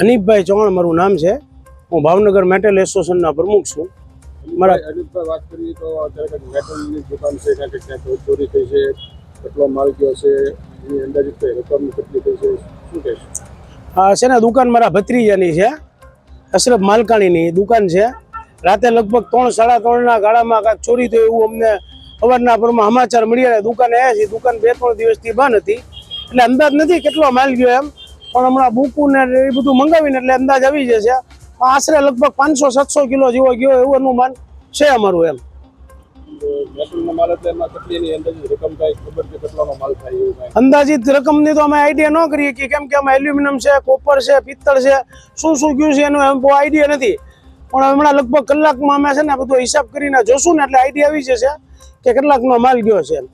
હનીફભાઈ ચૌહાણ મારું નામ છે. હું ભાવનગર મેટલ એસોસિએશનના પ્રમુખ છું. મારા અનિલભાઈ વાત કરીએ તો અત્યારે મેટલની દુકાન છે ક્યાંક ક્યાંક ચોરી થઈ છે કેટલો માલ ગયો છે એની અંદાજિત કઈ રકમ કેટલી થઈ છે શું કહેશો? આ છે ને દુકાન મારા ભત્રીજાની છે. અશરફ માલકાણીની દુકાન છે. રાતે લગભગ ત્રણ સાડા ત્રણના ગાળામાં કાંઈક ચોરી થયું એવું અમને અવારના પરમાં સમાચાર મળ્યા દુકાને આવ્યા છે દુકાન બે ત્રણ દિવસથી બંધ હતી. એટલે અંદાજ નથી કેટલો માલ ગયો એમ. પણ હમણાં બુકું ને એ બધું મંગાવીને એટલે અંદાજ આવી જશે. આશરે લગભગ પાંચસો સાતસો કિલો જેવો ગયો એવું અનુમાન છે અમારું એમ. અંદાજિત રકમની તો અમે આઈડિયા ન કરીએ કે કેમ કે અમે એલ્યુમિનિયમ છે કોપર છે પિત્તળ છે શું શું ગયું છે એનો એમ બહુ આઈડિયા નથી. પણ હમણાં લગભગ કલાકમાં અમે છે ને બધો હિસાબ કરીને જોશું ને એટલે આઈડિયા આવી જશે કે કેટલાકનો માલ ગયો છે એમ.